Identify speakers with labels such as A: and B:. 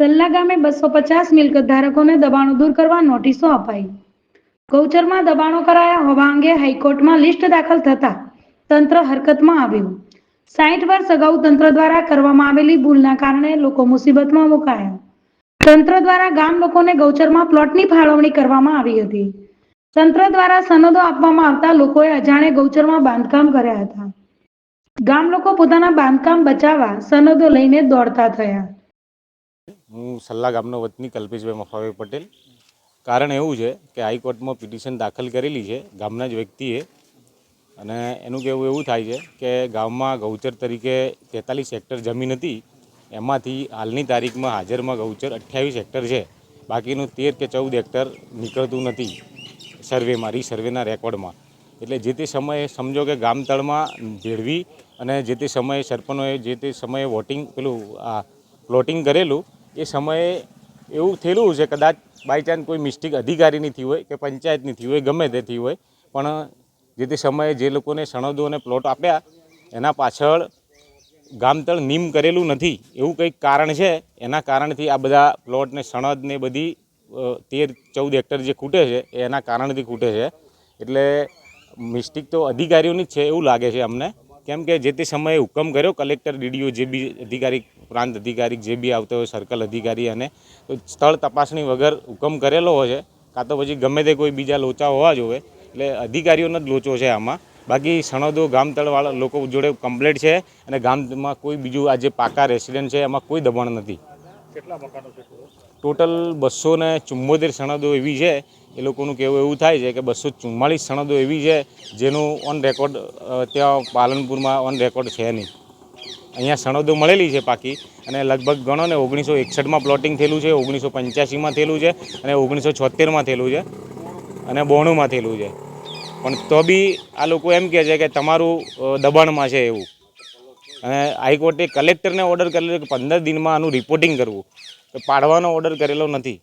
A: સલ્લા ગામે બસો પચાસ મિલકત ધારકોને દબાણો દૂર કરવા નોટિસો અપાઈ. ગૌચરમાં દબાણો કરાયા હોવા અંગે હાઈકોર્ટમાં લિસ્ટ દાખલ થતા તંત્ર હરકતમાં આવ્યું. સાઠ વર્ષ અગાઉ તંત્ર દ્વારા કરવામાં આવેલી ભૂલના કારણે લોકો મુસીબતમાં મુકાયા. તંત્ર દ્વારા ગામ લોકોને ગૌચરમાં પ્લોટની ફાળવણી કરવામાં આવી હતી. તંત્ર દ્વારા સનદો આપવામાં આવતા લોકોએ અજાણે ગૌચરમાં બાંધકામ કર્યા હતા. ગામ લોકો પોતાના બાંધકામ બચાવવા સનદો લઈને દોડતા થયા.
B: હું સલ્લા ગામનો વતની કલ્પેશભાઈ મફાભાઈ પટેલ. કારણ એવું છે કે હાઈકોર્ટમાં પિટિશન દાખલ કરેલી છે ગામના જ વ્યક્તિએ. અને એનું કહેવું એવું થાય છે કે ગામમાં ગૌચર તરીકે તેતાલીસ હેક્ટર જમીન હતી. એમાંથી હાલની તારીખમાં હાજરમાં ગૌચર અઠ્યાવીસ હેક્ટર છે. બાકીનું તેર કે ચૌદ હેક્ટર નીકળતું નથી સર્વેમાં રીસર્વેના રેકોર્ડમાં. એટલે જે તે સમયે સમજો કે ગામતળમાં ભેળવી અને જે તે સમયે સરપંચોએ જે તે સમયે વોટિંગ પેલું, આ પ્લોટિંગ કરેલું એ સમયે એવું થયેલું છે કદાચ બાય ચાન્સ કોઈ મિસ્ટેક અધિકારીની થઈ હોય કે પંચાયતની થઈ હોય, ગમે તે થઈ હોય, પણ જે તે સમયે જે લોકોને સણદો અને પ્લોટ આપ્યા, એના પાછળ ગામતળ નીમ કરેલું નથી. એવું કંઈક કારણ છે? એના કારણથી આ બધા પ્લોટને સણદ ને બધી તેર ચૌદ હેક્ટર જે ખૂટે છે, એ એના કારણથી ખૂટે છે. એટલે મિસ્ટેક તો અધિકારીઓની જ છે એવું લાગે છે અમને. કેમ કે જે તે સમયે હુકમ કર્યો કલેક્ટર ડીડીઓ જે બી અધિકારી પ્રાંત અધિકારી જે બી આવતો હોય સર્કલ અધિકારી અને સ્થળ તપાસણી વગર હુકમ કરેલો હોય છે કાં તો પછી ગમે તે કોઈ બીજા લોચા હોવા જોઈએ એટલે અધિકારીઓનો જ લોચો છે આમાં. બાકી સણદો ગામતળવાળા લોકો જોડે કમ્પ્લેટ છે અને ગામમાં કોઈ બીજું આ જે પાકા રેસિડેન્ટ છે એમાં કોઈ દબાણ નથી. ટોટલ? બસો ને ચુમ્મોતેર સણદો એવી છે. એ લોકોનું કહેવું એવું થાય છે કે બસો ચુમ્માળીસ સણદો એવી છે જેનું ઓન રેકોર્ડ ત્યાં પાલનપુરમાં ઓન રેકોર્ડ છે નહીં. અહીંયા સણદો મળેલી છે પાકી અને લગભગ ગણો ને ઓગણીસો એકસઠમાં પ્લોટિંગ થયેલું છે, ઓગણીસો પંચ્યાસીમાં થયેલું છે અને ઓગણીસો છોતેરમાં થયેલું છે અને બોણુંમાં થયેલું છે. પણ તો બી આ લોકો એમ કહે છે કે તમારું દબાણમાં છે એવું. અને હાઈકોર્ટે કલેક્ટરને ઓર્ડર કરેલો કે પંદર દિનમાં આનું રિપોર્ટિંગ કરવું. પાડવાનો ઓર્ડર કરેલો નથી.